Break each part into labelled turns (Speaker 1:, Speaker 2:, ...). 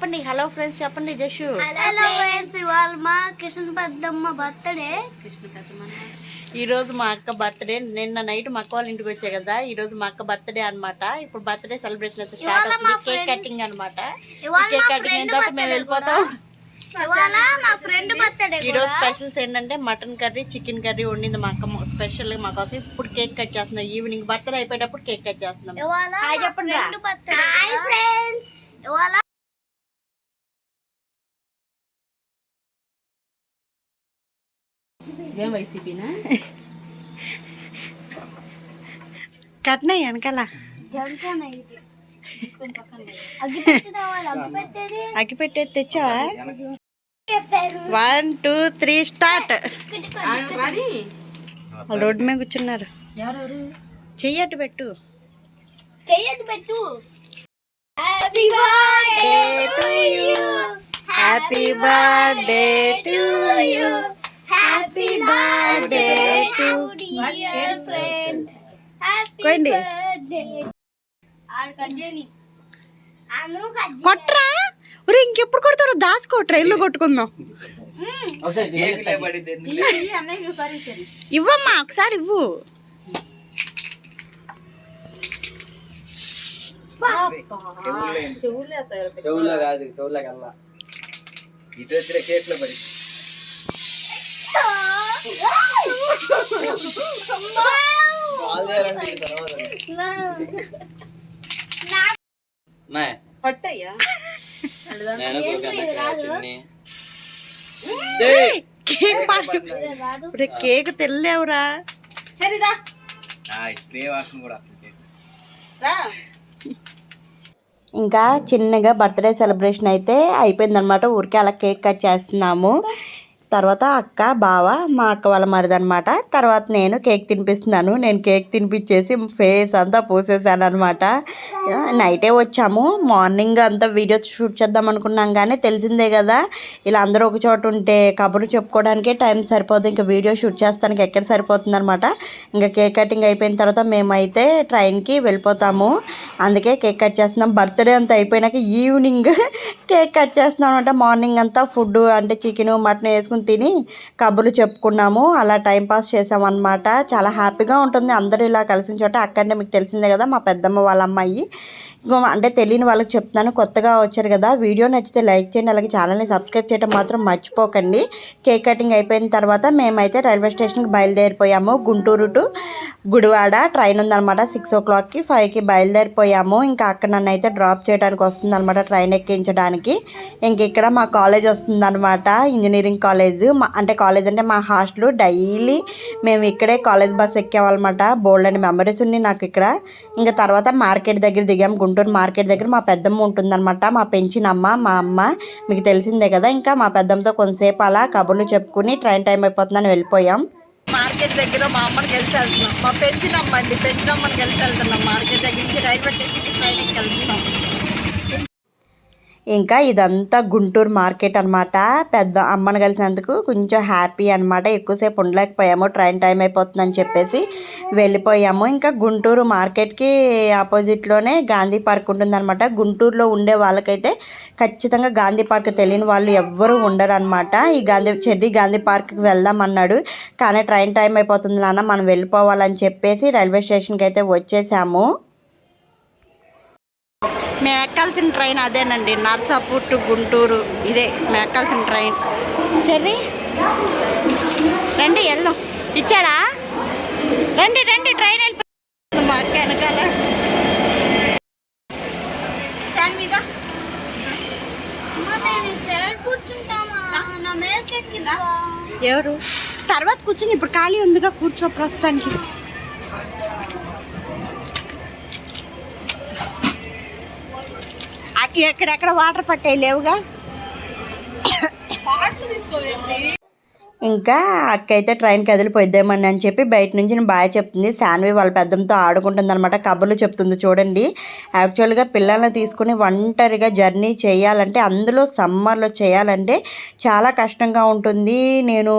Speaker 1: చెప్పండి. Hello friends చెప్పండి జషు.
Speaker 2: Hello friends ఇవాళ మా కిషన్ పెద్దమ్మ బర్త్డే
Speaker 1: ఈ రోజు మా అక్క బర్త్డే నిన్న నైట్ మా అక్క వాళ్ళ ఇంటికి వచ్చాయి కదా. ఈ రోజు మా అక్క బర్త్డే అన్నమాట. ఇప్పుడు బర్త్డే సెలబ్రేషన్ అయితే స్టార్ట్ అవుతుంది. కేక్ కటింగ్ అన్నమాట.
Speaker 2: ఇవాళ
Speaker 1: కేక్ కటింగ్ అయిందాక మేము వెళ్ళిపోతాం.
Speaker 2: ఇవాళ మా ఫ్రెండ్ బర్త్డే
Speaker 1: ఈ రోజు స్పెషల్స్ ఏంటంటే మటన్ కర్రీ చికెన్ కర్రీ వండింది మా అక్క స్పెషల్ మా కోసం. ఇప్పుడు కేక్ కట్ చేస్తున్నాం. ఈవినింగ్ బర్త్డే అయిపోయేటప్పుడు కేక్ కట్ చేస్తున్నాం. చెప్పండి
Speaker 3: ఏం వైసీపీనా?
Speaker 1: కట్నాయి వెనకాల.
Speaker 2: అగ్గి పెట్టేది
Speaker 1: అగ్గి పెట్టేది తెచ్చా
Speaker 2: చెప్పారు
Speaker 1: one two three start. Road మీద కూర్చున్నారు.
Speaker 3: ఎవరెవరు?
Speaker 1: చెయ్యి అటు పెట్టు.
Speaker 2: చెయ్యదు పెట్టు. Happy birthday to you
Speaker 1: happy birthday to
Speaker 2: you happy birthday to dear friend happy. Birthday are
Speaker 1: కొట్రా? ఒరే ఇంకెప్పుడు కొడతారు దాసుకో ట్రైన్లో కొట్టుకుందాం ఇవ్వమ్మా ఒకసారి ఇవ్వు.
Speaker 3: చెవులు.
Speaker 4: చెవుల్లో కాదు చెవుల్లో కల్లా ఇటు వచ్చిన కేక్లో పడి
Speaker 3: పట్టయ్యా
Speaker 1: కేక్ ఒరే కేక్ తెల్లేవురా ఇంకా చిన్నగా బర్త్డే సెలబ్రేషన్ అయితే అయిపోయిందనమాట ఊరికే అలా కేక్ కట్ చేస్తున్నాము. తర్వాత అక్క బావ మా అక్క వాళ్ళ మరిది అనమాట తర్వాత నేను కేక్ తినిపిస్తున్నాను. నేను కేక్ తినిపించేసి ఫేస్ అంతా పూసేసాను అనమాట నైటే వచ్చాము. మార్నింగ్ అంతా వీడియో షూట్ చేద్దాం అనుకున్నాం కానీ తెలిసిందే కదా ఇలా అందరూ ఒక చోట ఉంటే కబుర్లు చెప్పుకోవడానికే టైం సరిపోదు. ఇంకా వీడియో షూట్ చేస్తానికి ఎక్కడ సరిపోతుంది అనమాట ఇంకా కేక్ కటింగ్ అయిపోయిన తర్వాత మేమైతే ట్రైన్కి వెళ్ళిపోతాము. అందుకే కేక్ కట్ చేస్తున్నాం. బర్త్డే అంతా అయిపోయినాక ఈవినింగ్ కేక్ కట్ చేస్తున్నాం అనమాట మార్నింగ్ అంతా ఫుడ్ అంటే చికెన్ మటన్ వేసుకుని తిని కబుర్లు చెప్పుకున్నాము. అలా టైంపాస్ చేసామన్నమాట చాలా హ్యాపీగా ఉంటుంది. అందరూ ఇలా కలిసిన చోట అక్కడనే మీకు తెలిసిందే కదా మా పెద్దమ్మ వాళ్ళ అమ్మాయి. అంటే తెలియని వాళ్ళకి చెప్తున్నాను కొత్తగా వచ్చారు కదా. వీడియో నచ్చితే లైక్ చేయండి అలాగే ఛానల్ని సబ్స్క్రైబ్ చేయడం మాత్రం మర్చిపోకండి. కేక్ కటింగ్ అయిపోయిన తర్వాత మేమైతే రైల్వే స్టేషన్కి బయలుదేరిపోయాము. గుంటూరు టు గుడివాడ. ట్రైన్ ఉందన్నమాట సిక్స్ ఓ క్లాక్కి ఫైవ్కి బయలుదేరిపోయాము. ఇంకా అక్కడ నన్ను అయితే డ్రాప్ చేయడానికి వస్తుందన్నమాట ట్రైన్ ఎక్కించడానికి. ఇంక ఇక్కడ మా కాలేజ్ వస్తుందన్నమాట ఇంజనీరింగ్ కాలేజ్. అంటే కాలేజ్ అంటే మా హాస్టల్. డైలీ మేము ఇక్కడే కాలేజ్ బస్ ఎక్కామన్నమాట బోల్డ్ అని మెమరీస్ ఉన్నాయి నాకు ఇక్కడ. ఇంకా తర్వాత మార్కెట్ దగ్గర దిగాము గుంటూరు మార్కెట్ దగ్గర మా పెద్దమ్మ ఉంటుందన్నమాట. మా పెంచినమ్మ మా అమ్మ మీకు తెలిసిందే కదా. ఇంకా మా పెద్దమ్మతో కొంతసేపు అలా కబుర్లు చెప్పుకుని ట్రైన్ టైం అయిపోతుందని వెళ్ళిపోయాం. మార్కెట్ దగ్గర మా అమ్మని కలిసి వెళ్తున్నాం. మా పెంచినమ్మ అండి. పెంచినమ్మని కలిసి వెళ్తున్నాం మార్కెట్ దగ్గర. నుంచి రైల్వే స్టేషన్కి ట్రైన్కి వెళ్తున్నాం. ఇంకా ఇదంతా గుంటూరు మార్కెట్ అనమాట పెద్ద అమ్మని కలిసినందుకు కొంచెం హ్యాపీ అన్నమాట. ఎక్కువసేపు ఉండలేకపోయాము. ట్రైన్ టైం అయిపోతుందని చెప్పేసి వెళ్ళిపోయాము. ఇంకా గుంటూరు మార్కెట్కి ఆపోజిట్లోనే గాంధీ పార్క్ ఉంటుందన్నమాట. గుంటూరులో ఉండే వాళ్ళకైతే ఖచ్చితంగా గాంధీ పార్క్ తెలియని వాళ్ళు ఎవ్వరూ ఉండరు అనమాట ఈ గాంధీ చెర్రీ గాంధీ పార్క్కి వెళ్దాం అన్నాడు కానీ ట్రైన్ టైం అయిపోతుంది నాన్న. మనం వెళ్ళిపోవాలని చెప్పేసి రైల్వే స్టేషన్కి అయితే వచ్చేసాము. మేము ఎక్కాల్సిన ట్రైన్ అదేనండి నర్సాపూర్ టు గుంటూరు ఇదే మేము ఎక్కాల్సిన ట్రైన్. చెర్రీ? రండి వెళ్దాం. ఇచ్చాడా? రండి రండి ట్రైన్ వెళ్ళిపోతుంది మా అక్క వెనకాల ఎవరు? తర్వాత కూర్చొని ఇప్పుడు ఖాళీ ఉందిగా కూర్చో ప్రస్తుతానికి. ఎక్కడెక్కడ వాటర్ పట్టాయి లేవుగా? ఇంకా అక్క అయితే ట్రైన్ కదిలిపోయిద్దామని అని చెప్పి బయట నుంచి నేను బాగా చెప్తుంది. శాన్వి వాళ్ళ పెద్దంతో ఆడుకుంటుంది అనమాట కబుర్లు చెప్తుంది చూడండి. యాక్చువల్గా పిల్లల్ని తీసుకుని ఒంటరిగా జర్నీ చేయాలంటే అందులో సమ్మర్లో చేయాలంటే చాలా కష్టంగా ఉంటుంది. నేను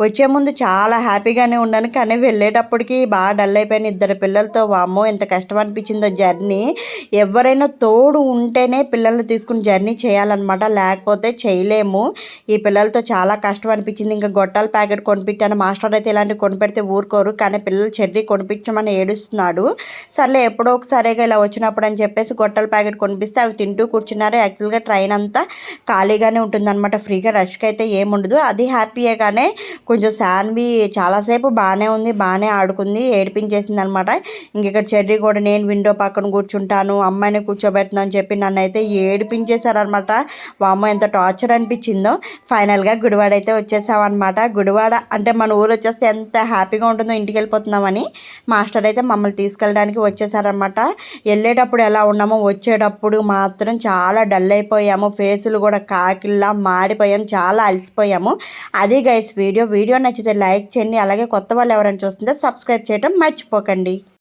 Speaker 1: వచ్చే ముందు చాలా హ్యాపీగానే ఉన్నాను. కానీ వెళ్ళేటప్పటికి బాగా డల్ అయిపోయాను ఇద్దరు పిల్లలతో. వామ్మో ఎంత కష్టం అనిపించిందో జర్నీ. ఎవరైనా తోడు ఉంటేనే పిల్లల్ని తీసుకుని జర్నీ చేయాలన్నమాట. లేకపోతే చేయలేము. ఈ పిల్లలతో చాలా కష్టం అనిపించింది ఇంకా గొట్టాల ప్యాకెట్ కొనిపెట్టాను. మాస్టర్ అయితే ఇలాంటివి కొనిపెడితే ఊరుకోరు. కానీ పిల్లలు చెర్రీ కొనిపించమని ఏడుస్తున్నాడు. సర్లే ఎప్పుడో ఒకసారిగా ఇలా వచ్చినప్పుడు అని చెప్పేసి గొట్టాల ప్యాకెట్ కొనిపిస్తే అవి తింటూ కూర్చున్నారు. యాక్చువల్గా ట్రైన్ అంతా ఖాళీగానే ఉంటుందన్నమాట. ఫ్రీగా రష్గా అయితే ఏముండదు అది హ్యాపీయే కానీ కొంచెం శాన్వి చాలాసేపు బాగానే ఉంది బాగానే ఆడుకుంది ఏడిపించేసింది అనమాట ఇంక ఇక్కడ చెర్రీ కూడా నేను విండో పక్కన కూర్చుంటాను అమ్మాయిని కూర్చోబెడుతున్నాను అని చెప్పి నన్ను అయితే ఏడిపించేశారనమాట వామ్మ ఎంత టార్చర్ అనిపించిందో. ఫైనల్గా గుడివాడైతే వచ్చేసామన్నమాట. అనమాట గుడివాడ అంటే మన ఊరు వచ్చేస్తే ఎంత హ్యాపీగా ఉంటుందో ఇంటికి వెళ్ళిపోతున్నామని మాస్టర్ అయితే మమ్మల్ని తీసుకెళ్ళడానికి వచ్చేసారనమాట వెళ్ళేటప్పుడు ఎలా ఉన్నామో వచ్చేటప్పుడు మాత్రం చాలా డల్ అయిపోయాము. ఫేసులు కూడా కాకిల్లా మాడిపోయాం. చాలా అలసిపోయాము. అది గైస్ వీడియో వీడియో నచ్చితే లైక్ చేయండి. అలాగే కొత్త వాళ్ళు ఎవరైనా చూస్తుంటే సబ్స్క్రైబ్ చేయడం మర్చిపోకండి.